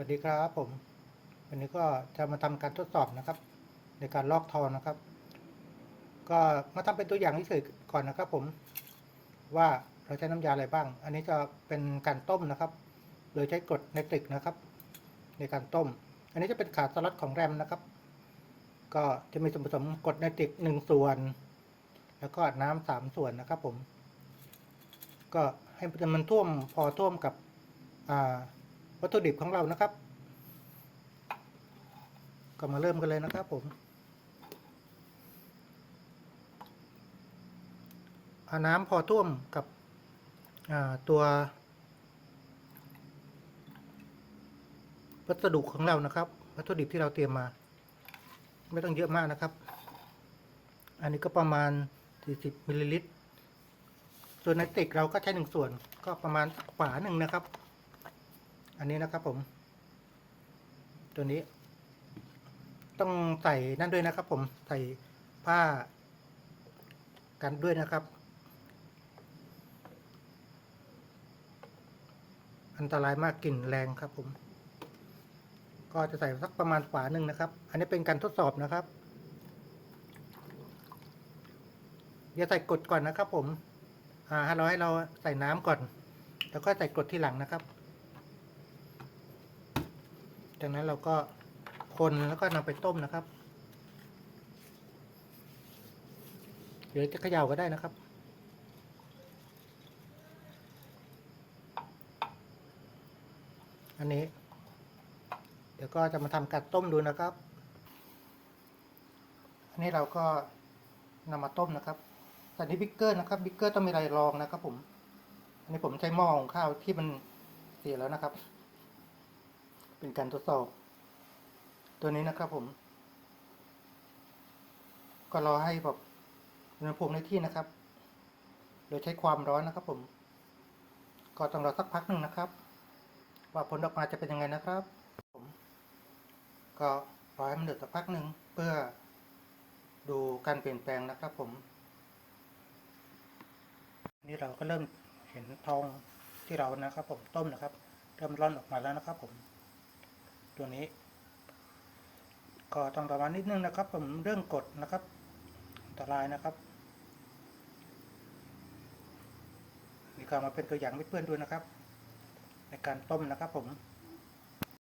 วัสดีครับผม วันนี้ก็จะมาทำการทดสอบนะครับ ในการลอกทองนะครับ ก็มาทำเป็นตัวอย่างเฉยๆก่อนนะครับ ผม ว่าเราใช้น้ำยาอะไรบ้าง อันนี้จะเป็นการต้มนะครับโดยใช้กรดไนตริกนะครับ ในการต้ม อันนี้จะเป็นขาสลัดของแรมนะครับ ก็จะมีส่วนผสมกรดไนตริกหนึ่งส่วน แล้วก็น้ำสามส่วนนะครับ ผม ก็ให้มันท่วมพอท่วมกับอ่า วัตถุดิบของเรานะครับ ก็มาเริ่มกันเลยนะครับผมเอาน้ำพอท่วมกับตัววัสดุของเรานะครับ วัตถุดิบที่เราเตรียมมา ไม่ต้องเยอะมากนะครับ อันนี้ก็ประมาณ 40มิลลิลิตรส่วนในติกเราก็ใช้หนึ่งส่วนก็ประมาณฝาหนึ่งนะครับ อันนี้นะครับผม ตัวนี้ ต้องใส่นั่นด้วยนะครับ ผมใส่ผ้า กันด้วยนะครับ อันตรายมากกลิ่นแรงครับ ผม ก็จะใส่สักประมาณฝาหนึ่งนะครับ อันนี้เป็นการทดสอบนะครับอย่าใส่กดก่อนนะครับ ผม อ่าให้เราให้เราใส่น้ำก่อน แล้วก็ใส่กดที่หลังนะครับ จากนั้นเราก็คนแล้วก็นำไปต้มนะครับหรือจะเขย่าก็ได้นะครับ อันนี้ เดี๋ยวก็จะมาทำการต้มดูนะครับ อันนี้เราก็นำมาต้มนะครับแต่นี้บิ๊กเกอร์นะครับบิ๊กเกอร์ต้องมีอะไรรองนะครับผม อันนี้ผมใช้หม้อของข้าวที่มันเสียแล้วนะครับ เป็นการทดสอบ ตัวนี้นะครับผม ก็รอให้แบบอุณหภูมิในที่นะครับ โดยใช้ความร้อนนะครับผม ก็ต้องรอสักพักหนึ่งนะครับ ว่าผลออกมาจะเป็นยังไงนะครับ ผม ก็รอให้มันเดือดสักพักหนึ่งเพื่อดูการเปลี่ยนแปลงนะครับผม นี่เราก็เริ่มเห็นทองที่เรานะครับผมต้มนะครับ เริ่มร่อนออกมาแล้วนะครับผม ตัวนี้ ก็ต้องระวังนิดนึงนะครับ ผมเรื่องกดนะครับอันตรายนะครับนี่ก็มาเป็นตัวอย่างให้เพื่อนๆดูนะครับ ในการต้มนะครับผม